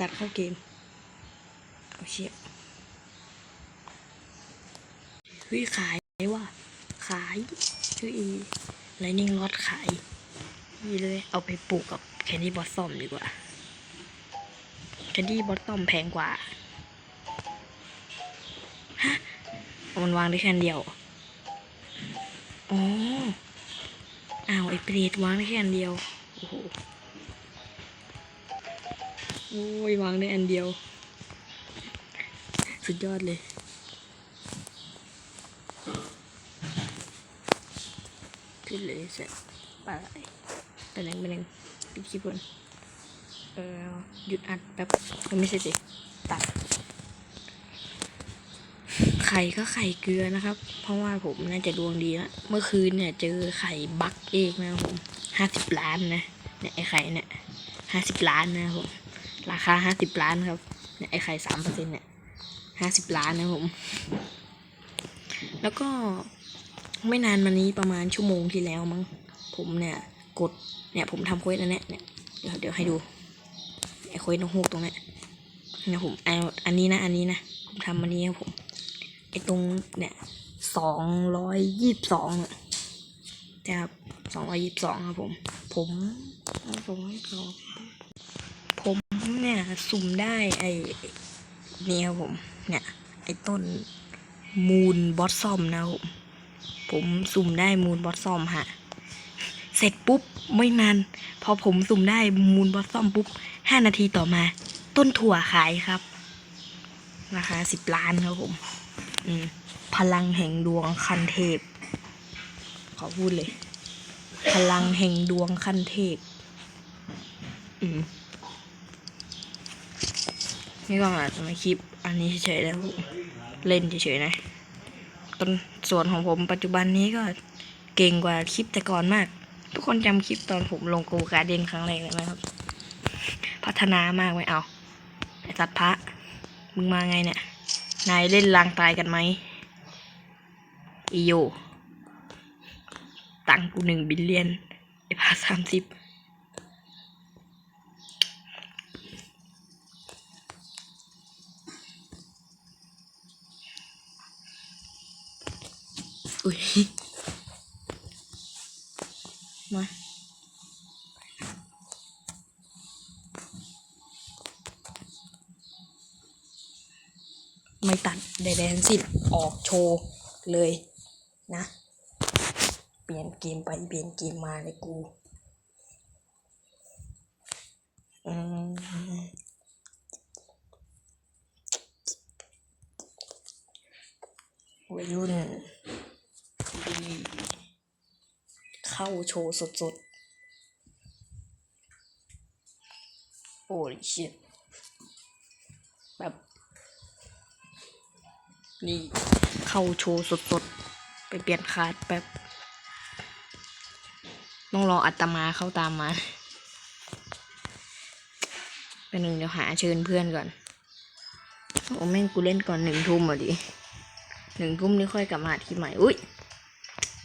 ตัดเข้าเกมเอาเชี่ยเฮ้ยขายว่ะขายเฮ้ยไลนิ่งรอดขายนี่เลย เอาไปปลูกกับแคนดี้บอสซอมดีกว่าแคนดี้บอสซอมแพงกว่าฮะมันวางได้แค่นเดียวอ๋ออ้าวไอ้เปรตวางได้แค่นเดียวโอ้โห โอ้ยวางได้อันเดียว สุดยอดเลย ขึ้นเลยเสร็จไปไปหนึ่งไปหนึ่งปิดคลิปก่อนเออหยุดอัดแป๊บไม่ใช่สิตัด ไข่ก็ไข่เกลือนะครับ เพราะว่าผมน่าจะดวงดีแล้วเมื่อคืนเนี่ยเจอไข่บักเองนะผมห้าสิบล้านนะเนี่ยไอไข่เนี่ยห้าสิบล้านนะผม ราคาห้าสิบล้านครับเนี่ยไอไข่สามเปอร์เซ็นเนี่ยห้าสิบล้านนะผม แล้วก็ไม่นานมานี้ประมาณชั่วโมงที่แล้วมั้งผมเนี่ย กดเนี่ยผมทำเควสอันเนี้ยเนี่ยเดี๋ยวเดี๋ยวให้ดูไอเควสนกฮูกตรงเนี้ยเนี่ยผมเออันนี้นะ อันนี้นะผมทำอันนี้ครับผมไอตรงเนี่ยสองร้อยยี่สิบสองเนี่ยจะสองร้อยยี่สิบสองครับผม ผมสองร้อยยี่สิบสอง เนี่ยสุ่มได้ไอ้นี่ครับผม เนี่ย ไอ้ต้นมูนบอสซอมนะผมผมสุ่มได้มูนบอสซอมฮะ เสร็จปุ๊บไม่นานพอผมสุ่มได้มูนบอสซอมปุ๊บห้านาทีต่อมา ต้นถั่วขายครับราคาสิบล้านครับผมอืมพลังแห่งดวงคันเทพ ขอพูดเลย พลังแห่งดวงคันเทพ อืม นี่ก็อาจจะมาคลิป อันนี้เฉยๆแล้วเล่นเฉยๆนะต้นส่วนของผมปัจจุบันนี้ก็เก่งกว่าคลิปแต่ก่อนมาก ทุกคนจำคลิปตอนผมลงกูการเด้นครั้งแรกเลยไหมครับ พัฒนามากไหมเอาไอสัตว์พระมึงมาไงเนี่ย นายเล่นลางตายกันไหมอีโยตังกูหนึ่งบิลเลียนไอพาสามสิบ มาไม่ตัดใดๆทั้งสิ้นออกโชว์เลยนะ เปลี่ยนเกมไปเปลี่ยนเกมมาเลยกูอืมวัยรุ่นดีเข้า โชว์สดๆ โอ้ยชิตแบบ นี่เข้าโชว์สดๆ ไปเปลี่ยนคาร์ดแบบต้องรออัตมาเข้าตามมาเป็นหนึ่งเดี๋ยวหาเชิญเพื่อนก่อน โอ้แม่งกูเล่นก่อนหนึ่งทุ่มอะดิหนึ่งทุ่มนี่ค่อยกลับมาที่ใหม่ อุ้ย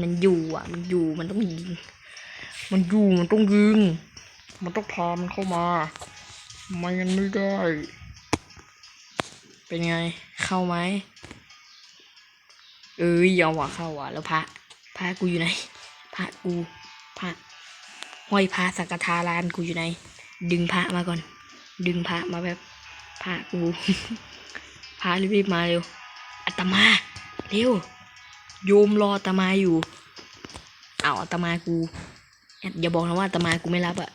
มันอยู่อะ มันอยู่ มันต้องยิง มันอยู่ มันต้องยิง มันต้องพามันเข้ามา ไมันยังไม่ได้ เป็นไง เข้าไหม เอ้ยยอมว่ะเข้าว่ะ แล้วพระ พระกูอยู่ไหน พระกู พระห้อยพระสักทาลานกูอยู่ไหน ดึงพระมาก่อน ดึงพระมาแบบพระกู พระรีบๆมาเร็วอาตมา เร็ว โยมรออาตมาอยู่เอาอาตมากูอย่าบอกนะว่าอาตมากูไม่รับอะ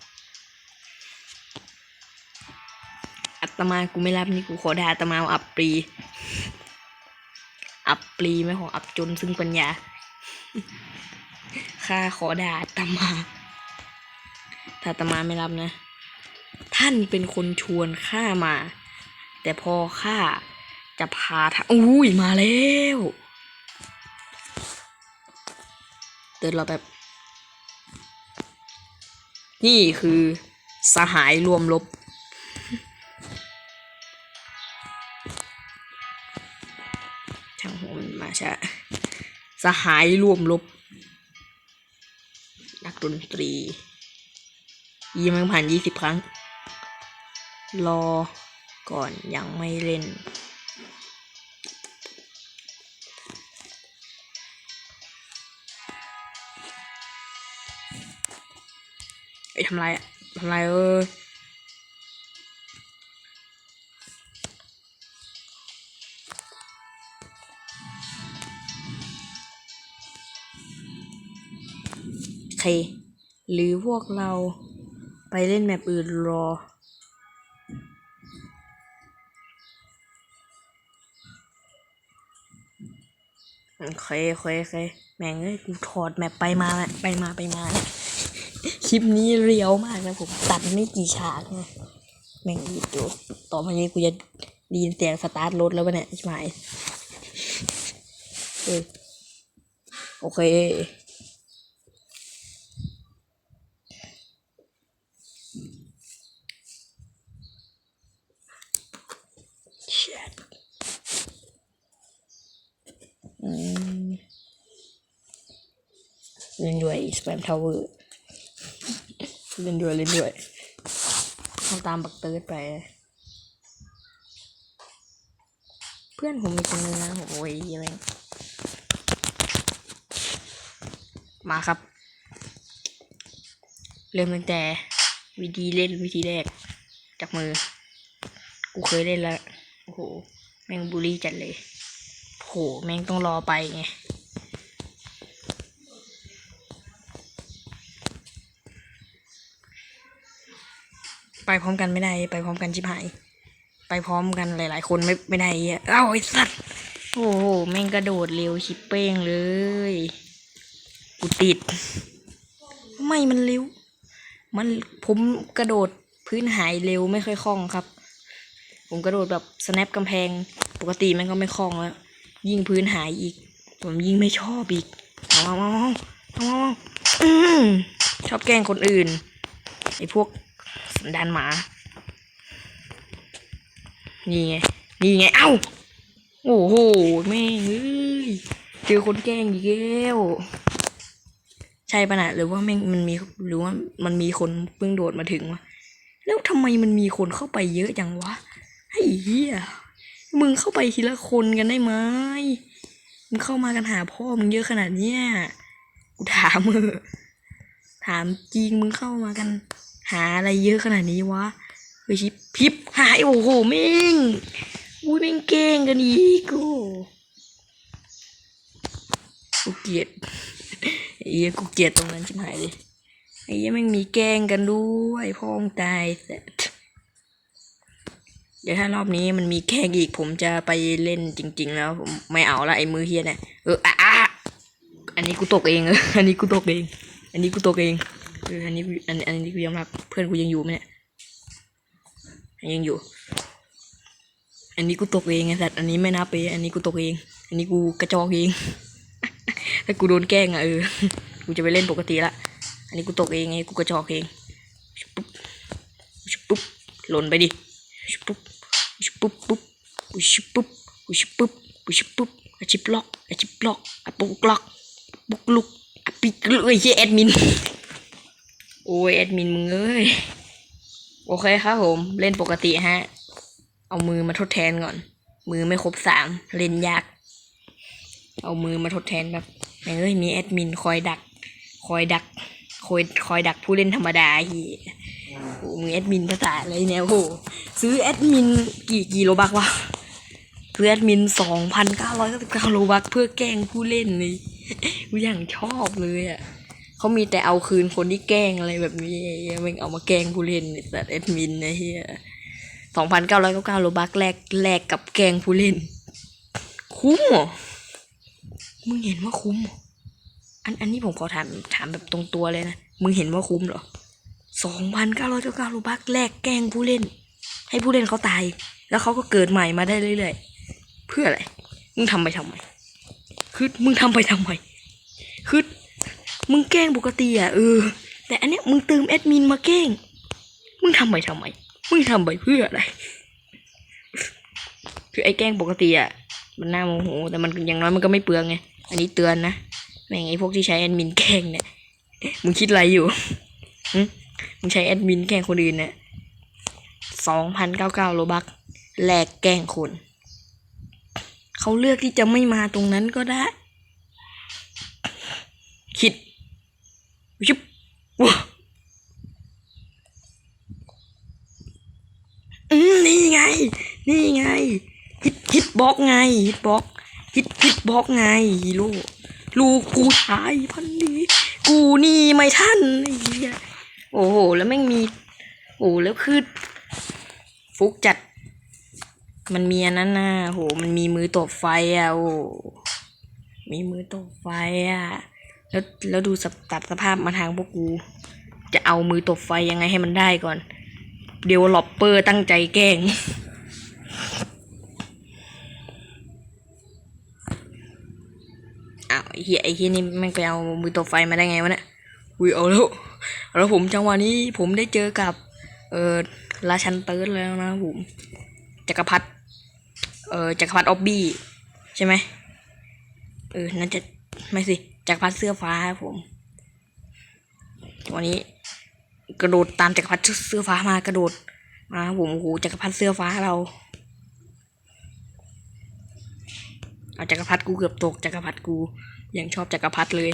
อาตมากูไม่รับนี่กูขอด่าอาตมาว่าอับปรี อับปรีไม่ขออับจนซึ่งปัญญาข้าขอด่าอาตมา ถ้าอาตมาไม่รับนะ ท่านเป็นคนชวนข้ามา แต่พอข้าจะพาท่านอุ้ยมาแล้ว เดินเราแบบ นี่คือ สหายรวมลบ ช่างหัวมันมาช้าสหายรวมลบ นักดนตรียี่มันผ่านยี่สิบครั้ง รอก่อนยังไม่เล่น ไอ้ทำไรอะทำไรเออโอเคหรือพวกเราไปเล่นแมปอื่นรอ เคโอเคโอเคแม่งเอ้ยกูถอดแมปไปมาไปมาไปมาคลิปนี้เรียวมากนะผมตัดไม่กี่ฉากนะแม่งอีดดูต่อไปนี้กูจะดยินเสียงสตาร์ทรถแล้ววะเนี่ยใช่ไหมโอเค แชทอืม เล่นด้วยสแปมทาวเวอร์เล่นด้วยเล่นด้วยเอาตามบักเติร์ดไป เพื่อนผมมีคนนึงนะโอ้ยแม่งมาครับ เริ่มตั้งแต่วิธีเล่นวิธีแรกจากมือ กูเคยเล่นแล้ว โอ้โห แม่งบูลลี่จัดเลย โหแม่งต้องรอไปไงไปพร้อมกันไม่ได้ ไปพร้อมกันชิบหายไปพร้อมกันหลาย ๆ คนไม่ไม่ได้อะเอ้าไอ้สัตว์โอ้โหแม่งกระโดดเร็วชิปเป้งเลยกูติด ไม่มันเร็ว มันผมกระโดดพื้นหายเร็วไม่ค่อยคล่องครับ ผมกระโดดแบบ snap กำแพง ปกติมันก็ไม่คล่องแล้ว ยิ่งพื้นหายอีก ผมยิ่งไม่ชอบอีกเอาเอาเอาเอาเอาเอาชอบแกล้งคนอื่นไอ้พวกสันดานหมา นี่ไง นี่ไง เอ้า โอ้โห แม่งเอ้ย เจอคนแกล้งอีกแล้วใช่ปะนะหรือว่าแม่งมันมีหรือว่ามันมีคนเพิ่งโดดมาถึงวะ แล้วทำไมมันมีคนเข้าไปเยอะจังวะไอ้เหี้ย มึงเข้าไปทีละคนกันได้ไหมมึงเข้ามากันหาพ่อมึงเยอะขนาดเนี้ยกูถามมึงถามจริงมึงเข้ามากัน หาอะไรเยอะขนาดนี้วะเฮ้ยชิบพิบหายโอ้โหแม่งอุ้ยแม่งเก่งกันอีกกูกูเกลียดไอ้เหี้ยกูเกลียดตรงนั้นชิบหายเลยไอ้เหี้ยแม่งมีแกล้งกันด้วยพ่องตายเส เดี๋ยวถ้ารอบนี้มันมีแกล้งอีกผมจะไปเล่นจริง ๆ แล้วผมไม่เอาละไอ้มือเฮียเนี่ยเอออะอะอันนี้กูตกเองเอออันนี้กูตกเอง อันนี้กูตกเองเอออันนี้อันอันนี้กูยอมรับเพื่อนกูยังอยู่ไหมเนี่ยยังอยู่ อันนี้กูตกเองไงสัตว์อันนี้ไม่นับไปอันนี้กูตกเอง อันนี้กูกระจอกเองถ้ากูโดนแกล้งอะเออกูจะไปเล่นปกติละอันนี้กูตกเองไงกูกระจอกเองปุ๊บปุ๊บหล่นไปดิปุ๊บ ปุ๊บปุ๊บกูชุบปุ๊บกูชุบปุ๊บกูชุบปุ๊บอาชิบล็อกอาชิบล็อกอาปุกล็อกปุกลุกอาปิกเลยเฮ้ยแอดมิน โอ้ยแอดมินมึงเอ้ย โอเคครับผม เล่นปกติฮะ เอามือมาทดแทนก่อน มือไม่ครบสามเล่นยาก เอามือมาทดแทนแบบแม่งเอ้ยมีแอดมินคอยดัก คอยดัก คอยคอยดักผู้เล่นธรรมดาฮียโอ้มึงแอดมินภาษาอะไรเนี่ยโอ้ ซื้อแอดมินกี่กี่โลบักวะซื้อแอดมินสองพันเก้าร้อยเก้าสิบเก้าโลบักเพื่อแกล้งผู้เล่นเลยกูอย่างชอบเลยอะเขามีแต่เอาคืนคนที่แกล้งอะไรแบบนี้ไอ้เหี้ยแม่งเอามาแกล้งผู้เล่นไอ้สัตว์แอดมินนะเฮียสองพันเก้าร้อยเก้าเก้าโลบักแลกแลกกับแกล้งผู้เล่น คุ้มเหรอมึงเห็นว่าคุ้มเหรออันอันนี้ผมขอถามถามแบบตรงตัวเลยนะ มึงเห็นว่าคุ้มเหรอสองพันเก้าร้อยเก้าเก้ารูบักแลกแกล้งผู้เล่น ให้ผู้เล่นเขาตาย แล้วเขาก็เกิดใหม่มาได้เรื่อยๆ เพื่ออะไร มึงทำไปทำไม คือมึงทำไปทำไม คือมึงแกล้งปกติอะเออ แต่อันเนี้ยมึงเติมแอดมินมาแกล้ง มึงทำไปทำไม มึงทำไปเพื่ออะไร คือไอ้แกล้งปกติอะ มันน่าโมโห แต่มันอย่างน้อยมันก็ไม่เปลืองไง อันนี้เตือนนะ แม่งไอ้พวกที่ใช้แอดมินแกล้งเนี่ย มึงคิดอะไรอยู่มึงใช้แอดมินแกล้งคนอื่นเนี่ย สองพันเก้าเก้าโลบักแหลกแกงคน เขาเลือกที่จะไม่มาตรงนั้นก็ได้ คิดชิบว้าอืมนี่ไง นี่ไง ฮิตฮิตบล็อกไง ฮิตบล็อกฮิตฮิตบล็อกไงฮีโร่ลูกกูชายพันนี้กูนี่ไม่ทันไอ้เหี้ยโอ้โห แล้วแม่งมี โอ้แล้วคือ ฟุกจัด มันมีอันนั้นนะโห มันมีมือตบไฟอะโอ้มีมือตบไฟอะ แล้วแล้วดูสตัดสภาพมาทางพวกกู จะเอามือตบไฟยังไงให้มันได้ก่อน เดวลอปเปอร์ตั้งใจแกล้งอ้าวไอ้เฮียไอ้เฮียนี่ม่งไปเอามือตบไฟมาได้ไงวะเนี่ยอุ้ยเอาแล้วแล้วผมจังหวะนี้ผมได้เจอกับ เออ ราชันเติร์ดแล้วนะผมจักรพรรดิเออจักรพรรดิออบบี้ใช่ไหมเออนั่นจะไม่สิจักรพรรดิเสื้อฟ้าครับผม วันนี้ กระโดดตามจักรพรรดิเสื้อฟ้ามากระโดดมาครับผมโอ้โหจักรพรรดิเสื้อฟ้าเราเอาจักรพรรดิกูเกือบตกจักรพรรดิกูยังชอบจักรพรรดิเลย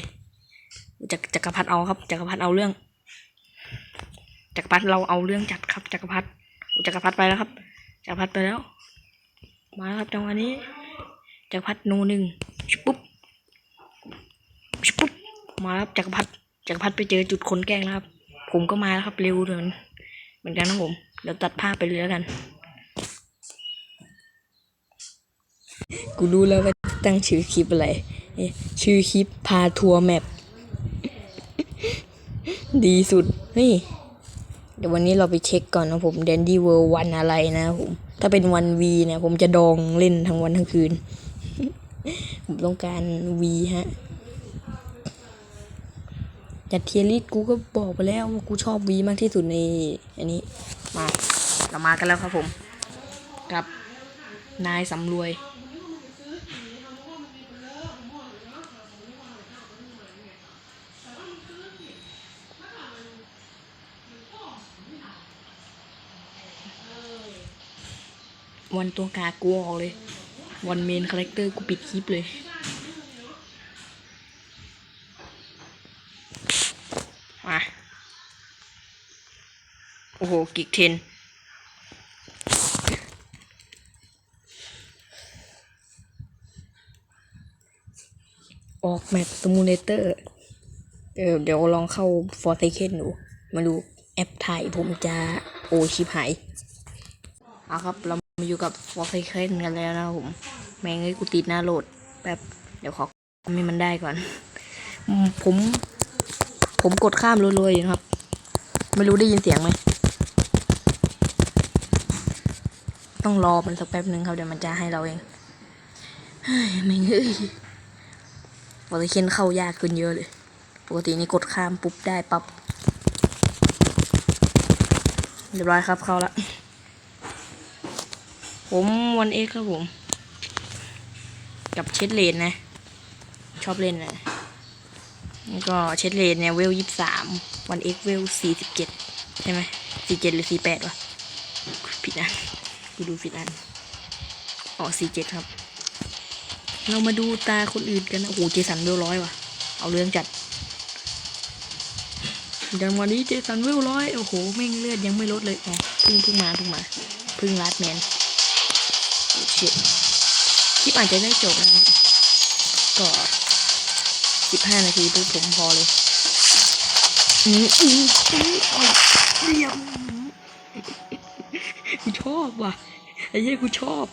จักจักรพรรดิเอาครับจักรพรรดิเอาเรื่อง จักรพรรดิเราเอาเรื่องจัดครับจักรพรรดิอ้จักรพรรดิไปแล้วครับ จักรพรรดิไปแล้ว มาแล้วครับจังหวะนี้ จักรพรรดิโนหนึ่งชิบปุ๊บชิบปุ๊บมาแล้วครับจักรพรรดิจักรพรรดิไปเจอจุดคนแกล้งแล้วครับ ผมก็มาแล้วครับเร็วเหมือนเหมือนกันนะผมเดี๋ยวตัดภาพไปเลยแล้วกัน กูรู้แล้วว่าตั้งชื่อคลิปอะไรชื่อคลิปพาทัวร์แมปดีสุดนี่ เดี๋ยววันนี้เราไปเช็คก่อนนะผมแดนดี้เวิร์วันอะไรนะผมถ้าเป็นวันวีเนี่ยผมจะดองเล่นทั้งวันทั้งคืน ผมต้องการวีฮะจัดเทียริสกูก็บอกไปแล้วว่ากูชอบวีมากที่สุดใน อันนี้มาเรามากันแล้วครับผม กับนายสำรวย วันตัวกากูออกเลย วันเมนคาแรคเตอร์กูปิดคลิปเลย มา โอ้โห กิกเทนออกแมปสมูเลเตอร์ เออ เดี๋ยวลองเข้าฟอร์ e เคนดู มาดูแอปถ่ายผมจะโอชิบหาย เอาครับเรา มาอยู่กับฟอร์ e เคนกันแล้วนะผม แม่งเอ้ยกูติดหน้าโหลดแบบเดี๋ยวขอให้มันได้ก่อน ผม ผมกดข้ามรัวๆอยู่นะครับ ไม่รู้ได้ยินเสียงไหม ต้องรอมันสักแป๊บหนึ่งครับ เดี๋ยวมันจะให้เราเองเฮ้ยแม่งเอ้ยฟอร์ e เคนเข้ายากขึ้นเยอะเลย ปกตินี่กดข้ามปุ๊บได้ปับ๊บเรียบร้อยครับเข้าละ ผมวันเอ็กครับผม กับเชดเลนนะ ชอบเล่นนะแล้วก็เชดเลนเนี่ยเวลยี่สามวันเอ็กเวลสี่สิบเจ็ดใช่ไหมสี่เจ็ดหรือสี่แปดวะผิดนะกูดูผิดอันอ๋อสี่เจ็ดครับ เรามาดูตาคนอื่นกันนะโอ้โหเจสันเวลร้อยว่ะเอาเรื่องจัดอย่างวันนี้เจสันเวลร้อยโอ้โหแม่งเลือดยังไม่ลดเลยอ๋อพิ่งพิ่งมาพิ่งมาพิ่งลัดแมน โอ้ชิตคลิปอาจจะได้จบนะก็สิบห้านาทีปุ๊บผมพอเลยอืมอืมอือเรียบกูชอบว่ะไอ้เหี้กูชอบ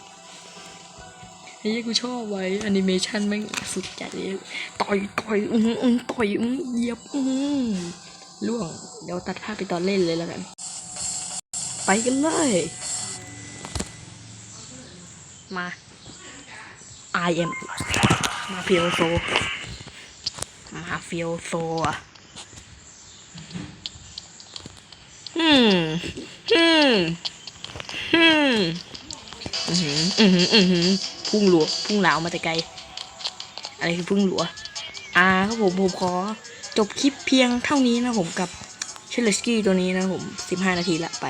ไอ้เหี้กูชอบไว้แอนิเมชันแม่งสุดจัดเลยต่อยต่อยอืออือต่อยอือเหยียบอือล่วงเดี๋ยวตัดภาพไปตอนเล่นเลยแล้วกัน ไปกันเลย มา I am มาเฟียวโซ มาเฟียวโซอะอืมอืมอืมอือหืออือหืออือหือพุ่งหลัว พุ่งเหลามาแต่ไกล อะไรคือพุ่งหลัว อ่าครับผมผมขอจบคลิปเพียงเท่านี้นะผมกับเชลสกี้ตัวนี้นะผม 15 นาทีละไป